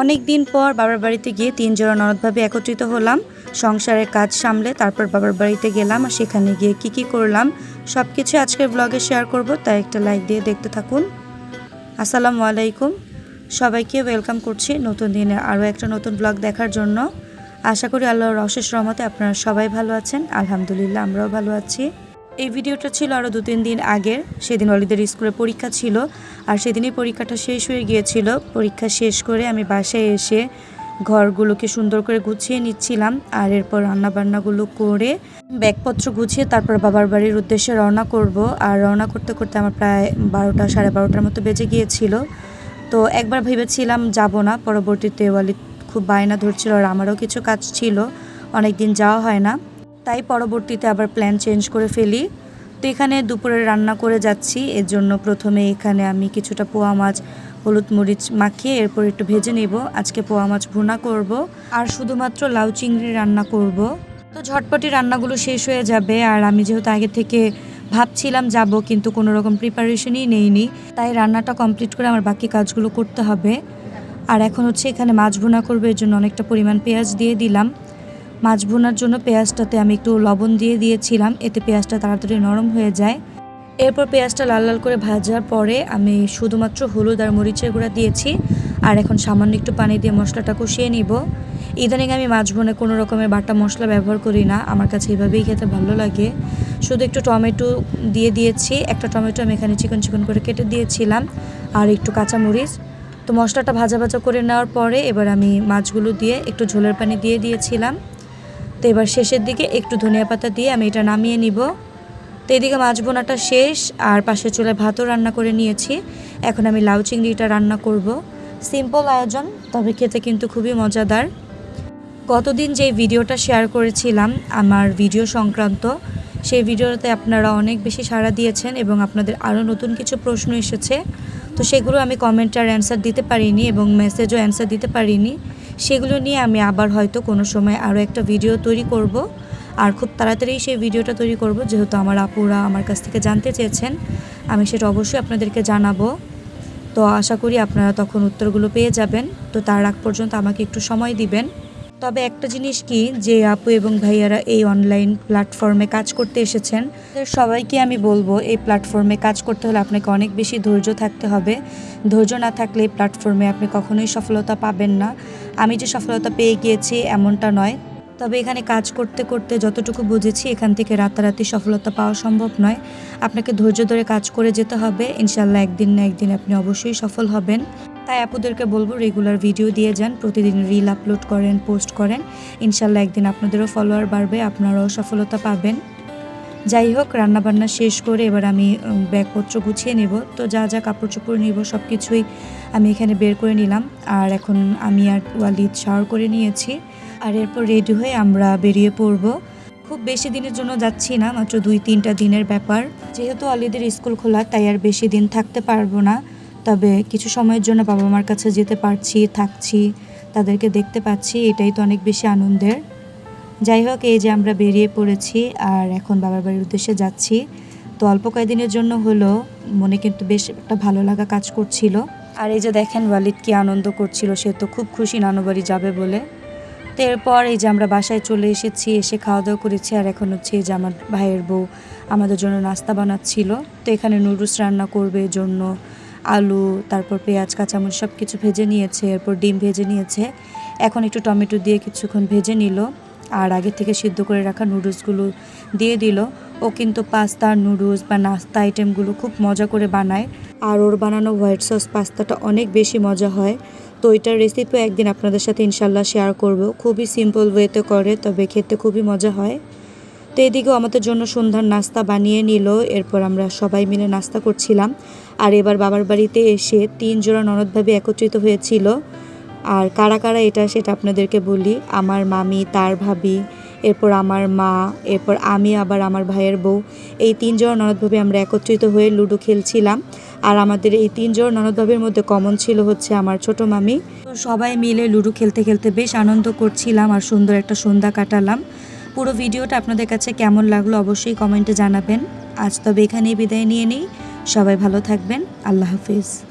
অনেক দিন পর বাবার বাড়িতে গিয়ে তিন জোড়া ননদভাবে একত্রিত হলাম। সংসারের কাজ সামলে তারপর বাবার বাড়িতে গেলাম আর সেখানে গিয়ে কি কি করলাম সব কিছু আজকের ব্লগে শেয়ার করব, তাই একটা লাইক দিয়ে দেখতে থাকুন। আসসালামু আলাইকুম। সবাইকে ওয়েলকাম করছি নতুন দিনে আরও একটা নতুন ব্লগ দেখার জন্য। আশা করি আল্লাহর অশেষ রহমতে আপনারা সবাই ভালো আছেন, আলহামদুলিল্লাহ আমরাও ভালো আছি। এই ভিডিওটা ছিল আরও দু, তিন দিন আগের। সেদিন অলিদের স্কুলে পরীক্ষা ছিল আর সেদিনই পরীক্ষাটা শেষ হয়ে গিয়েছিল। পরীক্ষা শেষ করে আমি বাসায় এসে ঘরগুলোকে সুন্দর করে গুছিয়ে নিচ্ছিলাম আর এরপর রান্নাবান্নাগুলো করে ব্যাগপত্র গুছিয়ে তারপর বাবার বাড়ির উদ্দেশ্যে রওনা করব। আর রওনা করতে করতে আমার প্রায় বারোটা, সাড়ে বারোটার মতো বেজে গিয়েছিল। তো একবার ভেবেছিলাম যাব না। পরবর্তীতে ওয়ালিদ খুব বায়না ধরছিল আর আমারও কিছু কাজ ছিল। অনেক দিন যাওয়া হয় না। তাই পরবর্তীতে আবার প্ল্যান চেঞ্জ করে ফেলি। তো এখানে দুপুরে রান্না করে যাচ্ছি। এর জন্য প্রথমে এখানে আমি কিছুটা পোয়া মাছ, হলুদ মরিচ মাখিয়ে এরপর একটু ভেজে নেব। আজকে পোয়া মাছ ভুনা করব। আর শুধুমাত্র লাউ চিংড়ি রান্না করব। তো ঝটপটি রান্নাগুলো শেষ হয়ে যাবে। আর আমি যেহেতু আগে থেকে ভাবছিলাম যাব, কিন্তু কোনো রকম প্রিপারেশনই নেইনি। তাই রান্নাটা কমপ্লিট করে আমার বাকি কাজগুলো করতে হবে। আর এখন হচ্ছে এখানে মাছ ভুনা করবে। এর জন্য অনেকটা পরিমাণ পেঁয়াজ দিয়ে দিলাম। মাছ ভুনার জন্য পেঁয়াজটাতে আমি একটু লবণ দিয়ে দিয়েছিলাম। এতে পেঁয়াজটা তাড়াতাড়ি নরম হয়ে যায়। এরপর পেঁয়াজটা লাল লাল করে ভাজার পরে আমি শুধুমাত্র হলুদ আর মরিচের গুঁড়া দিয়েছি। আর এখন সামান্য একটু পানি দিয়ে মশলাটা কষিয়ে নিব। ইদানিং আমি মাছ ভুনে কোনো রকমের বাটা মশলা ব্যবহার করি না। আমার কাছে এভাবেই খেতে ভালো লাগে। শুধু একটু টমেটো দিয়ে দিয়েছি। একটা টমেটো আমি এখানে চিকন চিকন করে কেটে দিয়েছিলাম। আর একটু কাঁচামরিচ। তো মশলাটা ভাজা ভাজা করে নেওয়ার পরে এবার আমি মাছগুলো দিয়ে একটু ঝোলের পানি দিয়ে দিয়েছিলাম। তো এবার শেষের দিকে একটু ধনিয়া পাতা দিয়ে আমি এটা নামিয়ে নিব। তো এদিকে মাছ বোনাটা শেষ, আর পাশে চুলায় ভাতও রান্না করে নিয়েছি। এখন আমি লাউ চিংড়িটা রান্না করব। সিম্পল আয়োজন, তবে খেতে কিন্তু খুবই মজাদার। গতদিন যে ভিডিওটা শেয়ার করেছিলাম, আমার ভিডিও সংক্রান্ত, সেই ভিডিওতে আপনারা অনেক বেশি সাড়া দিয়েছেন এবং আপনাদের আরও নতুন কিছু প্রশ্ন এসেছে। তো সেগুলো আমি কমেন্টে আর অ্যান্সার দিতে পারিনি এবং মেসেজও অ্যান্সার দিতে পারিনি। সেগুলো নিয়ে আমি আবার হয়তো কোনো সময় আরও একটা ভিডিও তৈরি করব। আর খুব তাড়াতাড়ি সেই ভিডিওটা তৈরি করব, যেহেতু আমার আপুরা আমার কাছ থেকে জানতে চেয়েছেন, আমি সেটা অবশ্যই আপনাদেরকে জানাব। তো আশা করি আপনারা তখন উত্তরগুলো পেয়ে যাবেন। তো তার আগ পর্যন্ত আমাকে একটু সময় দিবেন। তবে একটা জিনিস কি, যে আপু এবং ভাইয়ারা এই অনলাইন প্ল্যাটফর্মে কাজ করতে এসেছেন সবাইকে আমি বলব, এই প্ল্যাটফর্মে কাজ করতে হলে আপনাকে অনেক বেশি ধৈর্য থাকতে হবে। ধৈর্য না থাকলে এই প্ল্যাটফর্মে আপনি কখনোই সফলতা পাবেন না। আমি যে সফলতা পেয়ে গিয়েছি এমনটা নয়। তবে এখানে কাজ করতে করতে যতটুকু বুঝেছি, এখান থেকে রাতারাতি সফলতা পাওয়া সম্ভব নয়। আপনাকে ধৈর্য ধরে কাজ করে যেতে হবে। ইনশাল্লাহ একদিন না একদিন আপনি অবশ্যই সফল হবেন। তাই আপুদেরকে বলব, রেগুলার ভিডিও দিয়ে যান। প্রতিদিন রিল আপলোড করেন, পোস্ট করেন। ইনশাল্লাহ একদিন আপনাদেরও ফলোয়ার বাড়বে, আপনারাও সফলতা পাবেন। যাই হোক রান্নাবান্না শেষ করে এবার আমি ব্যাগপত্র গুছিয়ে নেব। তো যা যা কাপড় চোপড় নিব, সব কিছুই আমি এখানে বের করে নিলাম। আর এখন আমি আর ওয়ালিদ শাওয়ার করে নিয়েছি। আর এরপর রেডি হয়ে আমরা বেরিয়ে পড়ব। খুব বেশি দিনের জন্য যাচ্ছি না, মাত্র দুই তিনটা দিনের ব্যাপার। যেহেতু অলিদের স্কুল খোলা, তাই আর বেশি দিন থাকতে পারব না। তবে কিছু সময়ের জন্য বাবা মার কাছে যেতে পারছি, থাকছি, তাদেরকে দেখতে পাচ্ছি, এটাই তো অনেক বেশি আনন্দের। যাই হোক এই যে আমরা বেরিয়ে পড়েছি আর এখন বাবার বাড়ির উদ্দেশ্যে যাচ্ছি। তো অল্প কয়েকদিনের জন্য হলো, মনে কিন্তু বেশ একটা ভালো লাগা কাজ করছিল। আর এই যে দেখেন, ওয়ালিদ কি আনন্দ করছিল, সে তো খুব খুশি নানু বাড়ি যাবে বলে। তো এরপর এই যে আমরা বাসায় চলে এসেছি, এসে খাওয়া দাওয়া করেছি আর এখন হচ্ছে যে আমার ভাইয়ের বউ আমাদের জন্য নাস্তা বানাচ্ছিল। তো এখানে নুডলস রান্না করবে জন্য আলু, তারপর পেঁয়াজ, কাঁচামরিচ সব কিছু ভেজে নিয়েছে, এরপর ডিম ভেজে নিয়েছে। এখন একটু টমেটো দিয়ে কিছুক্ষণ ভেজে নিল। আর আগে থেকে সিদ্ধ করে রাখা নুডলসগুলো দিয়ে দিল। ও কিন্তু পাস্তা নুডলস বা নাস্তা আইটেমগুলো খুব মজা করে বানায়। আর ওর বানানো হোয়াইট সস পাস্তাটা অনেক বেশি মজা হয়। তো এটার রেসিপিও একদিন আপনাদের সাথে ইনশাল্লাহ শেয়ার করব। খুবই সিম্পল ওয়েতে করে, তবে খেতে খুবই মজা হয়। তো এদিকেও আমাদের জন্য সন্ধ্যার নাস্তা বানিয়ে নিল। এরপর আমরা সবাই মিলে নাস্তা করছিলাম। আর এবার বাবার বাড়িতে এসে তিন জোড়া ননদভাবে একত্রিত হয়েছিল। আর কারা কারা এটা সেটা আপনাদেরকে বলি। আমার মামি, তার ভাবি, এরপর আমার মা, এরপর আমি, আবার আমার ভাইয়ের বউ। এই তিনজন ননদভাবে আমরা একত্রিত হয়ে লুডো খেলছিলাম। আর আমাদের এই তিনজন ননদভাবের মধ্যে কমন ছিল হচ্ছে আমার ছোট মামি। তো সবাই মিলে লুডো খেলতে খেলতে বেশ আনন্দ করছিলাম আর সুন্দর একটা সন্ধ্যা কাটালাম। পুরো ভিডিওটা আপনাদের কাছে কেমন লাগল অবশ্যই কমেন্টে জানাবেন। আজ তবে এখানেই বিদায় নিয়ে নিই। সবাই ভালো থাকবেন। আল্লাহ হাফিজ।